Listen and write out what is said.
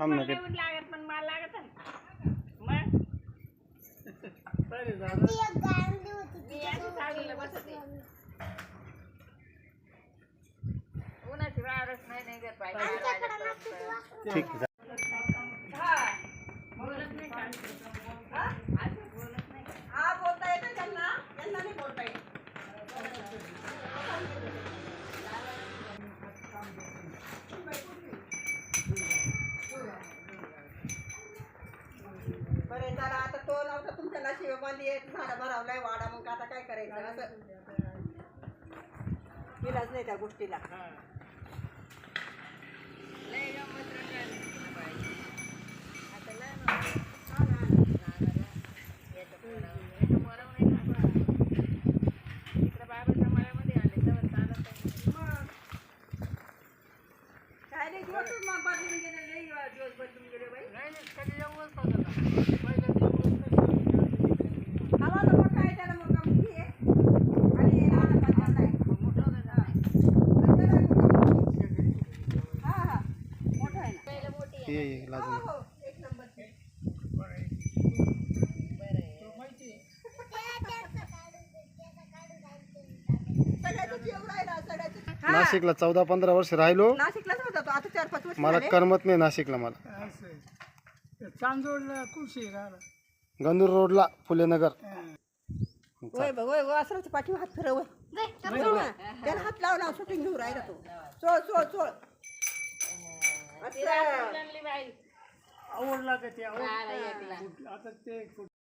थांब ना ते लागत पण मला लागत ना मग? मी बसते उन्हाची नाही नाही बाई. ठीक आहे नशिबामध्ये एक झाडं भरावलाय वाडा मग आता काय करायचं? असं. इलाज नाही त्या गोष्टीला. नाही नाही. काय नाही दिवस मग बदलून गेले लई दिवस बदलून गेले बाई. नाही, नाही, कधी जाऊनच होतं का? पहिलं जाऊनच नाही. आवाज मोठा आहे त्याला मग मुलगी आहे आणि लहान पाच आहे मोठं होतं का? हा हा मोठा आहे ना पहिलं मोठी आहे. ये ये लाजू हो नको. हो एक नंबर बरं आहे. सगळ्याचं जीव राहिला सगळ्याचं हा. नाशिकला चौदा पंधरा वर्ष राहिलो. नाशिकलाच होता तो आता चार पाच वर्ष मला. करमत नाही नाशिकला मला. चांदोडला कुशी राहिला. गंदूर रोडला फुलेनगर. होय बघ होय वासराच्या पाठी हात फिरव. त्याला हात लावला शूटिंग घेऊन राहिला तो. चोळ चोळ चोळ ती अच्छा रात्री जणली बाई. आवडला का ते एकला. आता ते